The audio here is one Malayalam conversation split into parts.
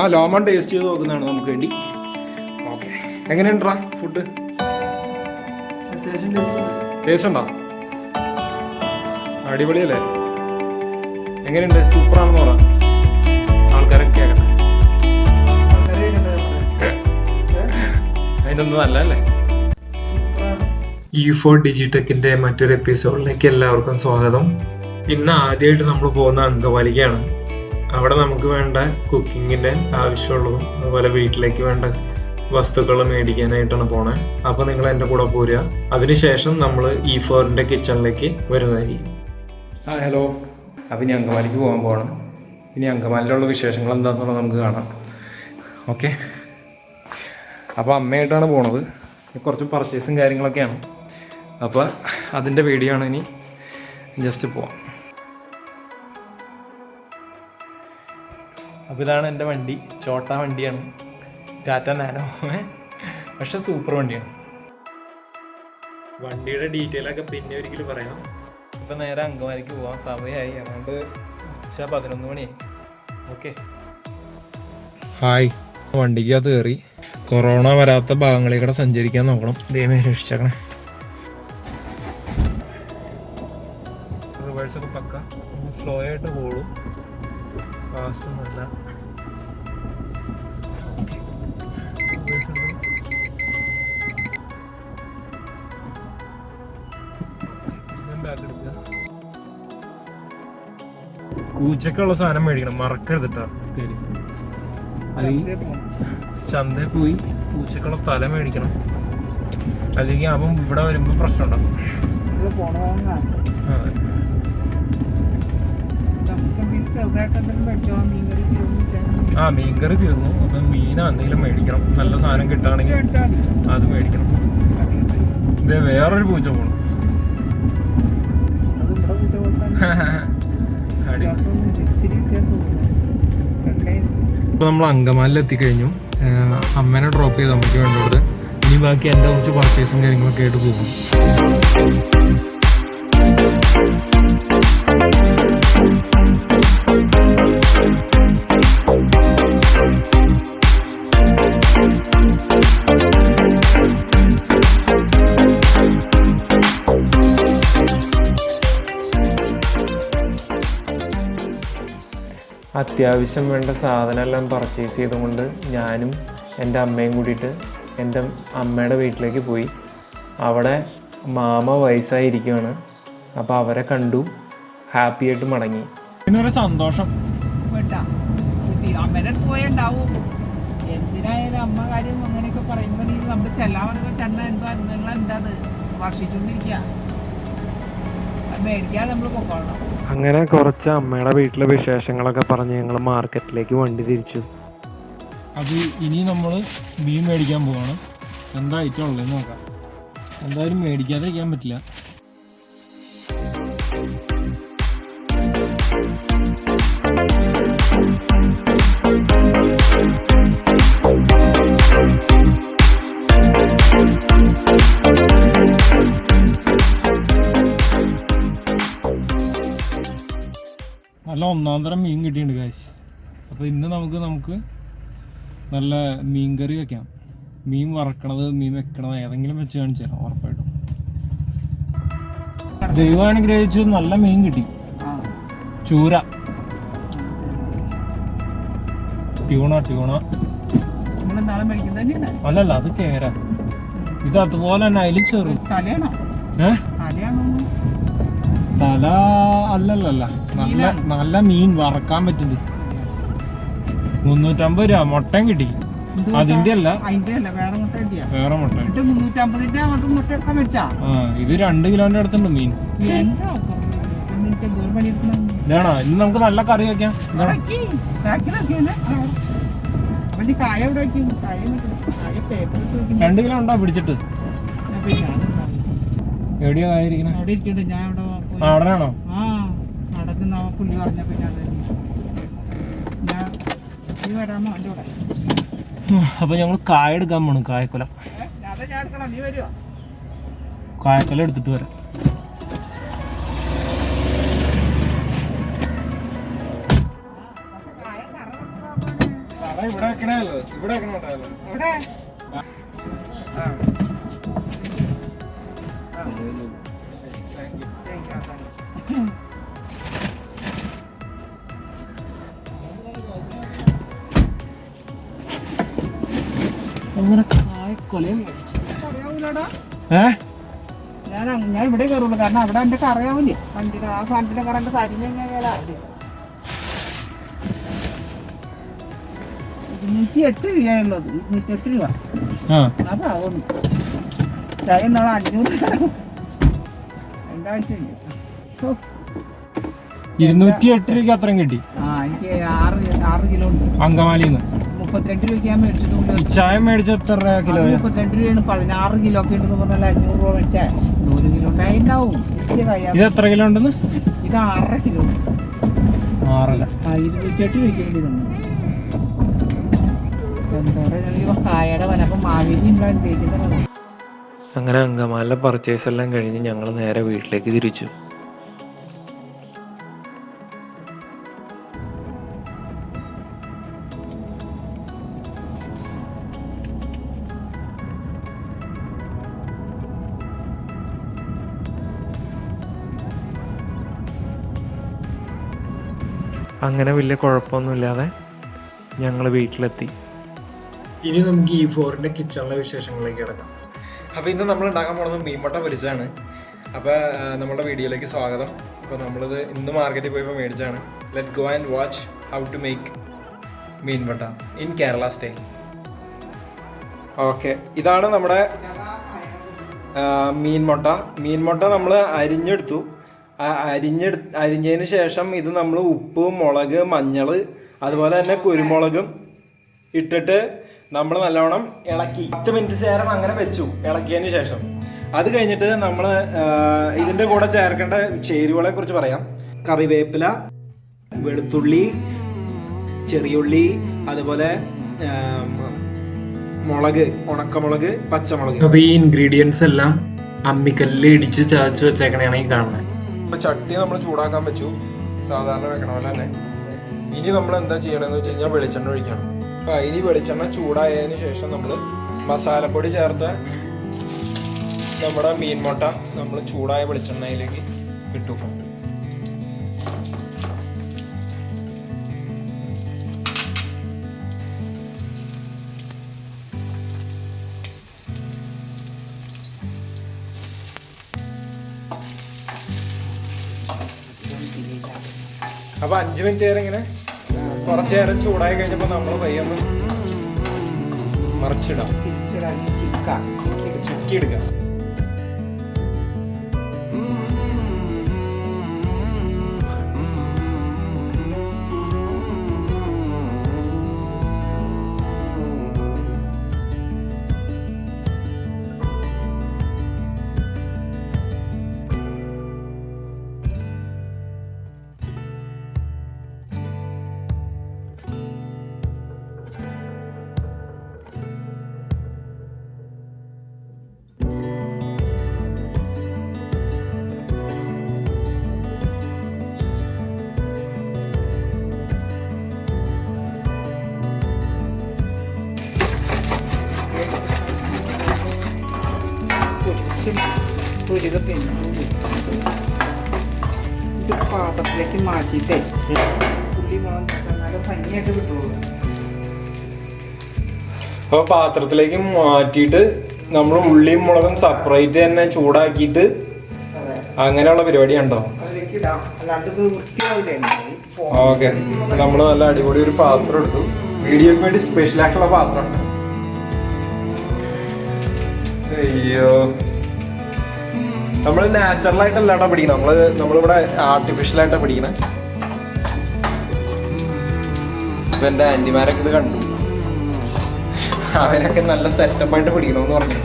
ആ ലോമൺ ടേസ്റ്റ് ചെയ്ത് നോക്കുന്നതാണ് നമുക്ക് വേണ്ടി. ഓക്കെ എങ്ങനെയുണ്ടാ ഫുഡ് ടേസ്റ്റ് ഉണ്ട്. അടിപൊളിയല്ലേ? എങ്ങനെയുണ്ട്? സൂപ്പറാണെന്ന് പറ. ആൾക്കാരൊക്കെ കേൾക്കട്ടെ അതിനൊന്നും നല്ല അല്ലേ സൂപ്പറാണ്. ഇ ഫോർ ഡിജിടെക്കിന്റെ മറ്റൊരു എപ്പിസോഡിലേക്ക് എല്ലാവർക്കും സ്വാഗതം. ഇന്ന് ആദ്യമായിട്ട് നമ്മൾ പോകുന്ന അങ്കമാലിക്കാണ് അവിടെ നമുക്ക് വേണ്ട കുക്കിങ്ങിന്റെ ആവശ്യമുള്ളതും അതുപോലെ വീട്ടിലേക്ക് വേണ്ട വസ്തുക്കൾ മേടിക്കാനായിട്ടാണ് പോണേ. അപ്പൊ നിങ്ങൾ എന്റെ കൂടെ പോരുക. അതിനുശേഷം നമ്മൾ ഈ ഫോറിന്റെ കിച്ചണിലേക്ക് വരുന്നതായിരിക്കും. ആ ഹലോ. അപ്പം ഇനി അങ്കമാലിക്ക് പോകാൻ പോകണം ഇനി അങ്കമാലിയിലുള്ള വിശേഷങ്ങൾ എന്താണെന്നുള്ളത് നമുക്ക് കാണാം. ഓക്കെ. അപ്പോൾ അമ്മയായിട്ടാണ് പോണത്. കുറച്ച് പർച്ചേസും കാര്യങ്ങളൊക്കെയാണ്. അപ്പോൾ അതിന്റെ വീഡിയോ ആണ് ഇനി ജസ്റ്റ് പോവാം. അപ്പോൾ ഇതാണ് എന്റെ വണ്ടി. ചോട്ട വണ്ടിയാണ്. ടാറ്റ നാനോ. പക്ഷെ സൂപ്പർ വണ്ടിയാണ്. വണ്ടിയുടെ ഡീറ്റെയിൽ ഒക്കെ പിന്നെ ഒരിക്കലും പറയാം ഇപ്പം നേരെ അങ്കമാലിക്ക് പോകാൻ സമയമായി അതുകൊണ്ട് ഉച്ച പതിനൊന്ന് മണിയായി. ഓക്കെ. ഹായ്. വണ്ടിക്കകത്ത് കയറി. കൊറോണ വരാത്ത ഭാഗങ്ങളിൽ കൂടെ സഞ്ചരിക്കാൻ നോക്കണം. ദൈവം രക്ഷിച്ചേക്കണേ. റിവേഴ്സ് ഒക്കെ പക്ക. സ്ലോ ആയിട്ട് പോകും ഫാസ്റ്റ് ഒന്നുമല്ല Reverse ഉണ്ട്. എടുക്കുക. പൂച്ചക്കുള്ള സാധനം മേടിക്കണം. മറക്കരുത് ചന്തയിൽ പോയി പൂച്ചക്കുള്ള തല മേടിക്കണം. അല്ലെങ്കിൽ അവൻ ഇവിടെ വരുമ്പോൾ പ്രശ്നം ഉണ്ടാവും ആ മീൻകറി തീർന്നു. അപ്പൊ മീനാ എന്തെങ്കിലും മേടിക്കണം. നല്ല സാധനം കിട്ടുകയാണെങ്കിൽ അത് മേടിക്കണം. ഇതേ വേറൊരു പൂച്ച പോണു. ഇപ്പൊ നമ്മൾ അങ്കമാലിൽ എത്തിക്കഴിഞ്ഞു അമ്മേനെ ഡ്രോപ്പ് ചെയ്ത് അമ്മയ്ക്ക് വേണ്ടത് ഇനി ബാക്കി എന്റെ കുറച്ച് പർച്ചേസും കാര്യങ്ങളൊക്കെ ആയിട്ട് പോകും. അത്യാവശ്യം വേണ്ട സാധനമെല്ലാം പർച്ചേസ് ചെയ്തുകൊണ്ട് ഞാനും എന്റെ അമ്മയും കൂടിയിട്ട് എന്റെ അമ്മയുടെ വീട്ടിലേക്ക് പോയി. അവിടെ മാമ വയസ്സായിരിക്കുകയാണ് അപ്പോൾ അവരെ കണ്ടു. ഹാപ്പി ആയിട്ട് മടങ്ങി. പിന്നെ ഒരു സന്തോഷം അമ്മേടെ അടുത്ത് പോയുണ്ടാവും എന്തിനായാലും അമ്മ കാര്യം അങ്ങനെയൊക്കെ പറയുമ്പോൾ നമ്മൾ ചെല്ലാൻ പറയുമ്പോൾ ചെന്ന എന്തോ എന്താ അത് വർഷിച്ചുകൊണ്ടിരിക്കുക അത് മേടിക്കാതെ നമ്മൾ പൊക്കോളണം. അങ്ങനെ കുറച്ച് അമ്മയുടെ വീട്ടിലെ വിശേഷങ്ങളൊക്കെ പറഞ്ഞ് ഞങ്ങൾ മാർക്കറ്റിലേക്ക് വണ്ടി തിരിച്ചു. അത് ഇനി നമ്മൾ മീൻ മേടിക്കാൻ പോവാണ്. എന്താ ഐറ്റം ഉള്ളതെന്ന് നോക്കാം. എന്തായാലും മേടിക്കാതെ ഇരിക്കാൻ പറ്റില്ല. ഒന്നാം തരം മീൻ കിട്ടിയിട്ടുണ്ട് കാശ് അപ്പോൾ ഇന്ന് നമുക്ക് നമുക്ക് നല്ല മീൻ കറി വെക്കാം. മീൻ വറക്കണത് മീൻ വെക്കണത് ഏതെങ്കിലും വെച്ച് കാണിച്ചു തരാം ഉറപ്പായിട്ടും. ദൈവം അനുഗ്രഹിച്ച് നല്ല മീൻ കിട്ടി. ചൂര. Tuna tuna. അല്ലല്ല അത് കേര. ഇത് അതുപോലെ തന്നെ അതിലും ചെറു. തലയാണോ? ഏ? തലയാണോ? തല അല്ലല്ലല്ല. നല്ല നല്ല മീൻ വറക്കാൻ പറ്റുന്നത്. മുന്നൂറ്റമ്പത് രൂപ. മുട്ടയും കിട്ടി. അതിന്റെ അല്ല വേറെ മുട്ട മുട്ട. ആ ഇത് രണ്ട് കിലോന്റെ അടുത്തുണ്ട് മീൻ. വേണോ ഇതാണോ? ഇന്ന് നമുക്ക് നല്ല കറി വെക്കാം. കായ കായ. കായ രണ്ട് കിലോ ഉണ്ടോ? പിടിച്ചിട്ട്. എവിടെയാ ആയിരിക്കണേ അവിടെ ഞാൻ അവിടെ ആ നടക്കുന്ന പുള്ളി പറഞ്ഞ പിന്നെ അത് ഞാൻ നീ വരാമോ എന്റെ കൂടെ? അപ്പൊ ഞങ്ങൾ കായ എടുക്കാൻ പോണു കായക്കൊല. ഞാൻ കായക്കൊല എടുത്തിട്ട് വരാം. ഇവിടെ വെക്കണല്ലോ ഇവിടെ വെക്കണോ ഇവിടെ ആ. അങ്ങനെ കായക്കൊലയും ഏ? ഞാൻ ഞാൻ ഇവിടെ കയറുള്ളൂ. കാരണം അവിടെ എന്റെ കറിയാവില്ലേ വണ്ടിയുടെ ആ സാധനത്തിന്റെ കറണ്ട് കരിഞ്ഞ ഇരുന്നൂറ്റി എട്ട് രൂപയുള്ളത് ഇരുന്നൂറ്റി എട്ട് രൂപ. അപ്പൊ ആവുന്നു ചായ നാളെ അഞ്ഞൂറ് ഇരുന്നൂറ്റി എട്ട് രൂപയ്ക്ക് അത്രയും കിട്ടി. ആ എനിക്ക് ആറ് ആറ് കിലോ ഉണ്ട്. അങ്കമാലിന്ന്. മുപ്പത്തിരണ്ട് രൂപയ്ക്ക് ഞാൻ മേടിച്ചിട്ടുണ്ട് ചായ മേടിച്ച എത്ര കിലോ മുപ്പത്തിരണ്ട് രൂപയാണ്. പതിനാറ് കിലോ ഒക്കെ ഉണ്ടെന്ന് പറഞ്ഞാൽ അഞ്ഞൂറ് രൂപ മേടിച്ചാൽ നൂറ് കിലോ ഇത് എത്ര കിലോ ഉണ്ടെന്ന്? ഇത് ആറര കിലോ ആറല്ല ആ ഇരുന്നൂറ്റെട്ട് രൂപയ്ക്ക് വേണ്ടി തന്നു. എന്താ പറയുക? കായയുടെ വനപ്പം മാവേലി ഉപയോഗിക്കുന്നത് അങ്ങനെ അങ്കമാലിലെ പർച്ചേസ് എല്ലാം കഴിഞ്ഞ് ഞങ്ങൾ നേരെ വീട്ടിലേക്ക് തിരിച്ചു. അങ്ങനെ വലിയ കുഴപ്പമൊന്നുമില്ലാതെ ഞങ്ങൾ വീട്ടിലെത്തി. ഇനി നമുക്ക് ഈ ഫോറിന്റെ കിച്ചണിലെ വിശേഷങ്ങളിലേക്ക് കിടക്കാം. അപ്പോൾ ഇന്ന് നമ്മൾ ഉണ്ടാക്കാൻ പോകുന്നത് മീൻമുട്ട പൊരിച്ചാണ് അപ്പോൾ നമ്മുടെ വീഡിയോയിലേക്ക് സ്വാഗതം. അപ്പോൾ നമ്മളിത് ഇന്ന് മാർക്കറ്റിൽ പോയപ്പോൾ മേടിച്ചാണ് let's go and watch how to make മീൻമുട്ട in Kerala style okay ഇതാണ് നമ്മുടെ മീൻമുട്ട മീൻമുട്ട നമ്മൾ അരിഞ്ഞെടുത്തു. അരിഞ്ഞെടു അരിഞ്ഞതിന് ശേഷം ഇത് നമ്മൾ ഉപ്പ് മുളക് മഞ്ഞൾ അതുപോലെ തന്നെ കുരുമുളകും ഇട്ടിട്ട് നമ്മൾ നല്ലോണം ഇളക്കി. പത്ത് മിനിറ്റ് നേരം അങ്ങനെ വെച്ചു ഇളക്കിയതിന് ശേഷം. അത് കഴിഞ്ഞിട്ട് നമ്മൾ ഇതിന്റെ കൂടെ ചേർക്കേണ്ട ചേരുവകളെ കുറിച്ച് പറയാം. കറിവേപ്പില വെളുത്തുള്ളി ചെറിയുള്ളി അതുപോലെ മുളക് ഉണക്കമുളക് പച്ചമുളക്. അപ്പൊ ഈ ഇൻഗ്രീഡിയൻസ് എല്ലാം അമ്മിക്കല്ലിൽ ഇടിച്ച് ചതച്ച് വെച്ചേക്കണേ ഈ കാണുന്നത് ഇപ്പൊ ചട്ടി നമ്മൾ ചൂടാക്കാൻ വെച്ചു. സാധാരണ വെക്കണ പോലെ തന്നെ. ഇനി നമ്മൾ എന്താ ചെയ്യണമെന്ന് വെച്ച് കഴിഞ്ഞാൽ വെളിച്ചെണ്ണ ഒഴിക്കണം. അപ്പൊ ഇനി വെളിച്ചെണ്ണ ചൂടായതിനു ശേഷം നമ്മൾ മസാലപ്പൊടി ചേർത്ത നമ്മുടെ മീൻമുട്ട നമ്മൾ ചൂടായ വെളിച്ചെണ്ണയിലേക്ക് ഇട്ടു. അപ്പൊ അഞ്ച് മിനിറ്റ് നേരം ഇങ്ങനെ കുറച്ചു നേരം ചൂടായി കഴിഞ്ഞപ്പോ നമ്മൾ പയ്യൊന്ന് മറിച്ചിടാം. ചുക്കി എടുക്കാം. പൊരിക പിന്നെ. ഇത് പാത്രത്തിലേക്ക് മാറ്റിയിട്ടേ. ഉള്ളി മുളക് നല്ല ഭംഗിയായിട്ട് കിട്ടുള്ളൂ. അപ്പൊ പാത്രത്തിലേക്ക് മാറ്റിയിട്ട് നമ്മൾ ഉള്ളിയും മുളകും സെപ്പറേറ്റ് തന്നെ ചൂടാക്കിയിട്ട് അങ്ങനെയുള്ള പരിപാടി ഉണ്ടോ? ഓക്കെ. നമ്മൾ നല്ല അടിപൊളി ഒരു പാത്രം എടുത്തു. വീഡിയോക്ക് വേണ്ടി സ്പെഷ്യൽ ആയിട്ടുള്ള പാത്രം അയ്യോ. നമ്മൾ നാച്ചുറൽ ആയിട്ടല്ലാട്ടാ പിടിക്കണം. നമ്മൾ നമ്മളിവിടെ ആർട്ടിഫിഷ്യൽ ആയിട്ടാ പിടിക്കണേ. ഇപ്പൊ എന്റെ ആന്റിമാരൊക്കെ ഇത് കണ്ടു. അവരൊക്കെ നല്ല സെറ്റപ്പ് ആയിട്ട് പിടിക്കണമെന്ന് പറഞ്ഞു.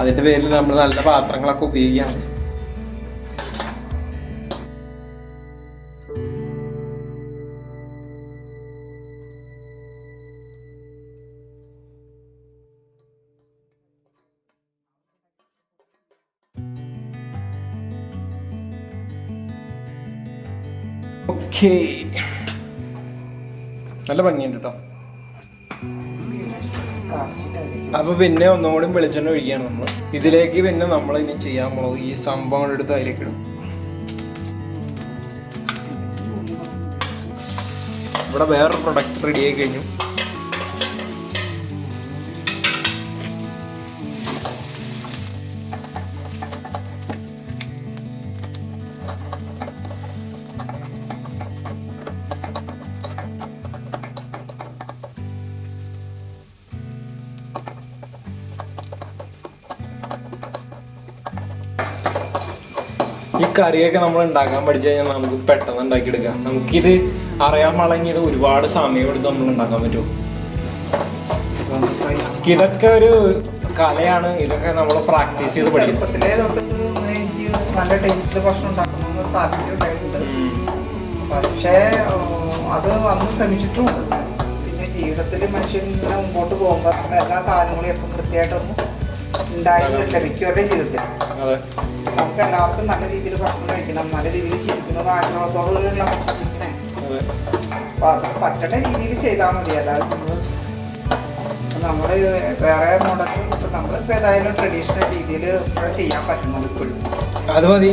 അതിന്റെ പേരിൽ നമ്മൾ നല്ല പാത്രങ്ങളൊക്കെ ഉപയോഗിക്കുകയാണ്. ഓക്കേ നല്ല ഭംഗിയുണ്ട് കേട്ടോ അപ്പൊ പിന്നെ ഒന്നുകൂടി വെളിച്ചെണ്ണ ഒഴിക്കുകയാണ് നമ്മൾ ഇതിലേക്ക് പിന്നെ നമ്മൾ ഇനി ചെയ്യാൻ പോകുന്നത് ഈ സംഭവം എടുത്ത് അതിലേക്ക് ഇടും. ഇവിടെ വേറൊരു പ്രൊഡക്റ്റ് റെഡി ആയി കഴിഞ്ഞു. കറിയൊക്കെ നമ്മൾ ഉണ്ടാക്കാൻ പഠിച്ചു കഴിഞ്ഞാൽ നമുക്ക് പെട്ടെന്ന് ഉണ്ടാക്കിയെടുക്കാം. നമുക്കിത് അറിയാൻ വളങ്ങിയത് ഒരുപാട് സമയം എടുത്ത് നമ്മൾ ഉണ്ടാക്കാൻ പറ്റും. ഇതൊക്കെ ഒരു കലയാണ്. ഇതൊക്കെ നമ്മൾ പ്രാക്ടീസ് ചെയ്ത് പഠിക്കും. നല്ല ടേസ്റ്റിൽ ഭക്ഷണം ഉണ്ടാക്കണമെന്ന് ഒരു താല്പര്യം ഉണ്ടായിട്ടുണ്ട്. പക്ഷേ അത് വന്ന് ശ്രമിച്ചിട്ടുമുണ്ട് പിന്നെ ജീവിതത്തിൽ മനുഷ്യൻ മുമ്പോട്ട് പോകുമ്പോൾ എല്ലാ സാധനങ്ങളും എപ്പം കൃത്യമായിട്ടൊന്നും ഉണ്ടായിട്ടില്ല. മിക്കവരുടെയും ജീവിതത്തിൽ നമുക്ക് എല്ലാവർക്കും നല്ല രീതിയിൽ ഭക്ഷണം കഴിക്കണം നല്ല രീതിയിൽ ജീവിക്കണം ആഗ്രഹത്തോടുള്ള ഭക്ഷണം കഴിക്കണേ അപ്പൊ അത് പറ്റണ രീതിയിൽ ചെയ്താൽ മതി. അല്ലാതെ നമ്മൾ നമ്മൾ വേറെ മോഡൽ നമ്മളിപ്പോ ഏതായാലും ട്രഡീഷണൽ രീതിയിൽ ചെയ്യാൻ പറ്റുന്നത് ഇപ്പോഴും. അത് മതി.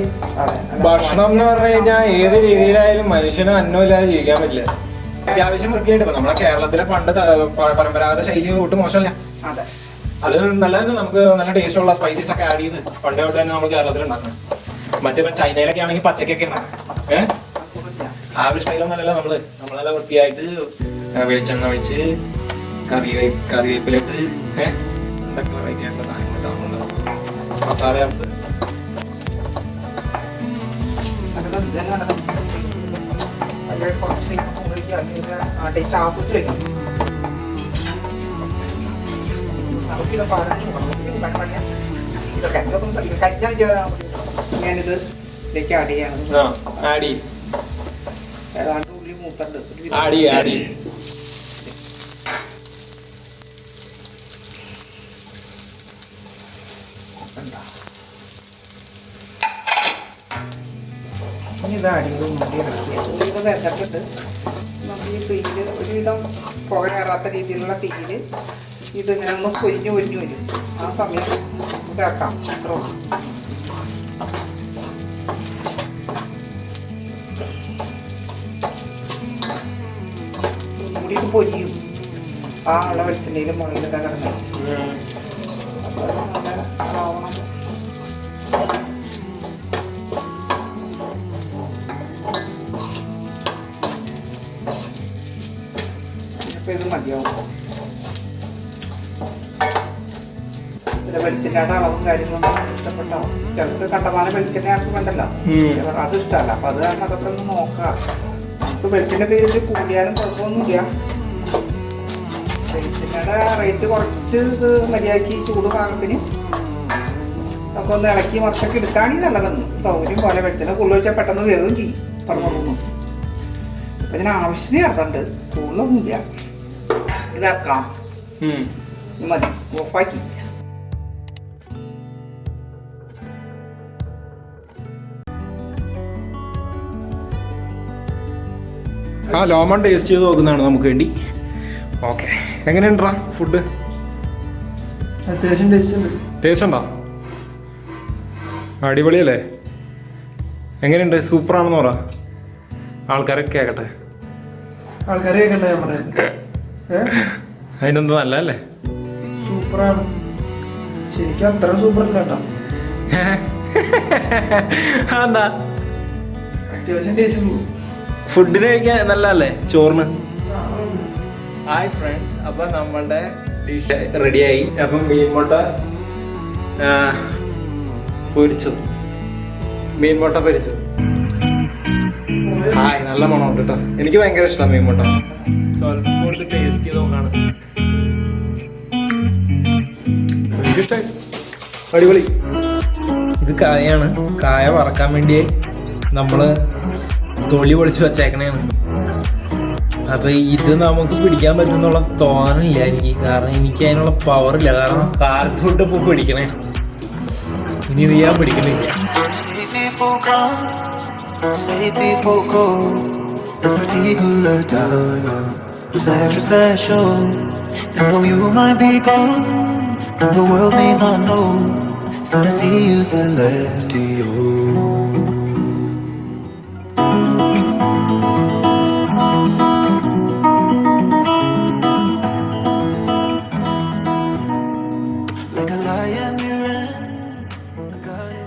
ഭക്ഷണം എന്ന് പറഞ്ഞു കഴിഞ്ഞാൽ ഏത് രീതിയിലായാലും മനുഷ്യനും അന്നമില്ലാതെ ജീവിക്കാൻ പറ്റില്ല. അത്യാവശ്യം വൃത്തിയായിട്ട് ഇപ്പൊ നമ്മളെ കേരളത്തിലെ പണ്ട് പരമ്പരാഗത ശൈലി ഒട്ടും മോശമല്ല. അതെ. അത് നല്ല തന്നെ നമുക്ക് നല്ല ടേസ്റ്റ് ഉള്ള സ്പൈസസ് ഒക്കെ ആഡ് ചെയ്ത് പണ്ടേ തൊട്ട് തന്നെ നമ്മൾ കേരളത്തിൽ ഉണ്ടാക്കണം മറ്റേ ചൈനയിലൊക്കെ ആണെങ്കിൽ പച്ചക്കൊക്കെ ഉണ്ടാക്കണം ഏഹ്. ആ ഒരു സ്റ്റൈലൊന്നല്ലല്ലോ നമ്മൾ. നമ്മളെല്ലാം വൃത്തിയായിട്ട് വെളിച്ചെണ്ണ ഒഴിച്ച് കറി കറിവേപ്പിലിട്ട് ഏഹ് എന്തൊക്കെ നല്ലത് ഇത് തന്നെ നമുക്കിത് പറഞ്ഞു പറ്റില്ല. ഇതൊക്കെ ഒന്ന് ശ്രദ്ധിക്കുക. കഴിഞ്ഞ വിചാരം ഞാനിത് ഇതിലേക്ക് ആഡ് ചെയ്യാണ് ആഡ് ഏതാണ്ട് ഉള്ളി മൂത്തുണ്ട് കണ്ടോ? ഇനി ഇത് മുട്ടി ഇറക്കിയ ഇത് വെന്തപ്പെട്ട് നമുക്ക് ഈ തീയിൽ ഒരുവിധം പുക കയറാത്ത രീതിയിലുള്ള തീയിൽ ഇതിങ്ങനെ ഒന്ന് പൊരിഞ്ഞു പൊരിഞ്ഞു വരും ആ സമയം നമുക്ക് ഇറക്കാം കൂടി ഇത് പൊരിയും. ആ ഉള്ള വെളിച്ചെണ്ണയിലും മുളകിലൊക്കെ കിടന്നു. ഇപ്പൊ ഇത് മതിയാവും. വെളിച്ചെണ്ണയുടെ അളവും കാര്യങ്ങളൊന്നും ഇഷ്ടപ്പെട്ടോ? ചിലർക്ക് കണ്ടമാനം വെളിച്ചെണ്ണ ആർക്കും വേണ്ടല്ലോ. ഉം. അത് ഇഷ്ടമല്ല. അപ്പൊ അത് കാരണം അതൊക്കെ ഒന്ന് നോക്കാം നമുക്ക് വെളിച്ചെണ്ണ പേരിൽ കൂടിയാലും കുഴപ്പമൊന്നുമില്ല. വെളിച്ചെണ്ണയുടെ റേറ്റ് കുറച്ച് ഇത് മര്യാദയ്ക്ക് ചൂട് പാകത്തിന് നമുക്കൊന്ന് ഇളക്കി മറച്ചൊക്കെ എടുക്കുകയാണെങ്കിൽ നല്ലതാണ്. സൗകര്യം പോലെ വെളിച്ചെണ്ണ കൂടുതൽ വെച്ചാൽ പെട്ടെന്ന് വേഗം ചെയ്യും. പറഞ്ഞു പോകുന്നു അപ്പൊ ഇതിന് ആവശ്യത്തിന് ചേർത്തുണ്ട് കൂടുതലൊന്നുമില്ല. ഇത് ഇറക്കാം ഉം. മതി. ഓഫാക്കി ആ ലോമൺ ടേസ്റ്റ് ചെയ്ത് നോക്കുന്നതാണ് നമുക്ക് വേണ്ടി. ഓക്കെ. എങ്ങനെയുണ്ടാ ഫുഡ് അത്യാവശ്യം ടേസ്റ്റ് ഉണ്ട്. ടേസ്റ്റ് ഉണ്ടോ? അടിപൊളിയല്ലേ? എങ്ങനെയുണ്ട്? സൂപ്പറാണെന്ന് പറ. ആൾക്കാരൊക്കെ കേക്കട്ടെ. ആൾക്കാരെ കേക്കട്ടെ ഞാൻ പറയുന്നത് അതിനെന്താ നല്ലതല്ലേ? സൂപ്പറാണ്. ശരിക്കും അത്ര സൂപ്പർ ഇല്ല കേട്ടോ എന്താ അത്യാവശ്യം ടേസ്റ്റ് ഫുഡിന് കഴിക്കാൻ നല്ലതല്ലേ? ചോറിന്. ഹായ് ഫ്രണ്ട്സ് അപ്പൊ നമ്മളുടെ ഡിഷ് റെഡിയായി അപ്പം മീൻമുട്ട പൊരിച്ചു പൊരിച്ചത്. മീൻമുട്ട പൊരിച്ചത്. ഹായ് നല്ല മണമുണ്ട് കേട്ടോ എനിക്ക് ഭയങ്കര ഇഷ്ടമാണ് മീൻമുട്ട. സ്വല്പം കൂടുതൽ ടേസ്റ്റ് ചെയ്ത് നോക്കാണ്. അടിപൊളി. ഇത് കായാണ്. കായ വറക്കാൻ വേണ്ടി നമ്മൾ തൊള്ളി പൊളിച്ചു വെച്ചേക്കണേന്ന്. അപ്പൊ ഇത് നമുക്ക് പിടിക്കാൻ പറ്റുന്നുള്ള തോന്നില്ല എനിക്ക്. കാരണം എനിക്ക് അതിനുള്ള പവർ ഇല്ല. കാരണം കാലത്തോട്ട് പോ പിടിക്കണേ. ഇനി ഇത് ഞാൻ പിടിക്കണില്ല.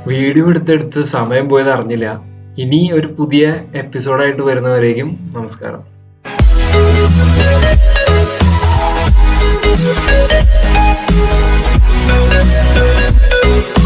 വീഡിയോ എടുത്തെടുത്ത് സമയം പോയത് അറിഞ്ഞില്ല. ഇനി ഒരു പുതിയ എപ്പിസോഡായിട്ട് വരുന്നവരേക്കും നമസ്കാരം. Thank